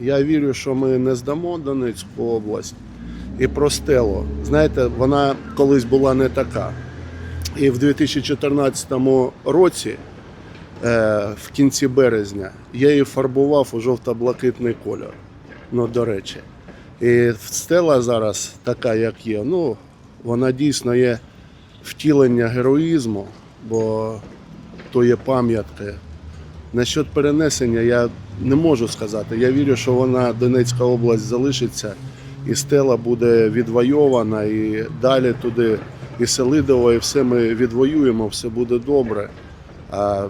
Я вірю, що ми не здамо Донецьку область. І про стелу. Знаєте, вона колись була не така. І в 2014 році, е, в кінці березня, я її фарбував у жовто-блакитний кольор. Ну, до речі. І стела зараз така, як є. Ну, вона дійсно є втілення героїзму, бо то є пам'ятки. Насчет перенесення я не можу сказати. Я вірю, що вона Донецька область залишиться, і стела буде відвойована, і далі туди і Селидово, і все ми відвоюємо, все буде добре. А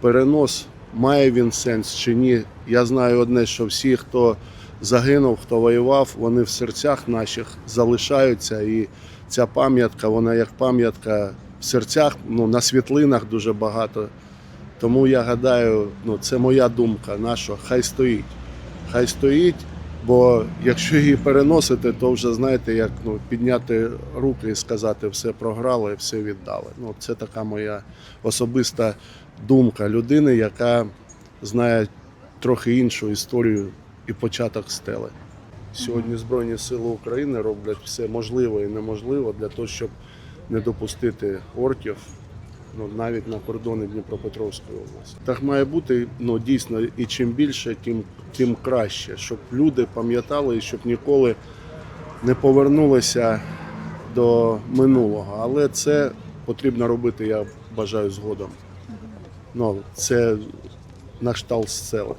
перенос має він сенс чи ні? Я знаю одне, що всі, хто загинув, хто воював, вони в серцях наших залишаються. І ця пам'ятка, вона як пам'ятка в серцях, ну, на світлинах дуже багато. Тому я гадаю, ну, це моя думка, наша, хай стоїть. Хай стоїть, бо якщо її переносити, то вже знаєте, як ну, підняти руки і сказати, все програли, все віддали. Ну, це така моя особиста думка людини, яка знає трохи іншу історію і початок стели. Сьогодні Збройні Сили України роблять все можливе і неможливе для того, щоб не допустити орків ну, навіть на кордони Дніпропетровської області. Так має бути ну, дійсно, і чим більше, тим, тим краще, щоб люди пам'ятали і щоб ніколи не повернулися до минулого. Але це потрібно робити, я бажаю, згодом. Ну, це на кшталт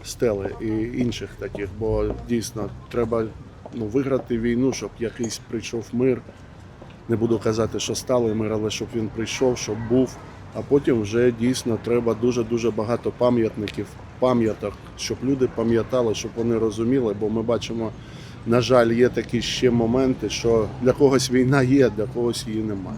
стели, і інших таких, бо дійсно треба ну, виграти війну, щоб якийсь прийшов мир. Не буду казати, що сталий мир, але щоб він прийшов, щоб був. А потім вже дійсно треба дуже-дуже багато пам'ятників, пам'яток, щоб люди пам'ятали, щоб вони розуміли, бо ми бачимо, на жаль, є такі ще моменти, що для когось війна є, для когось її немає.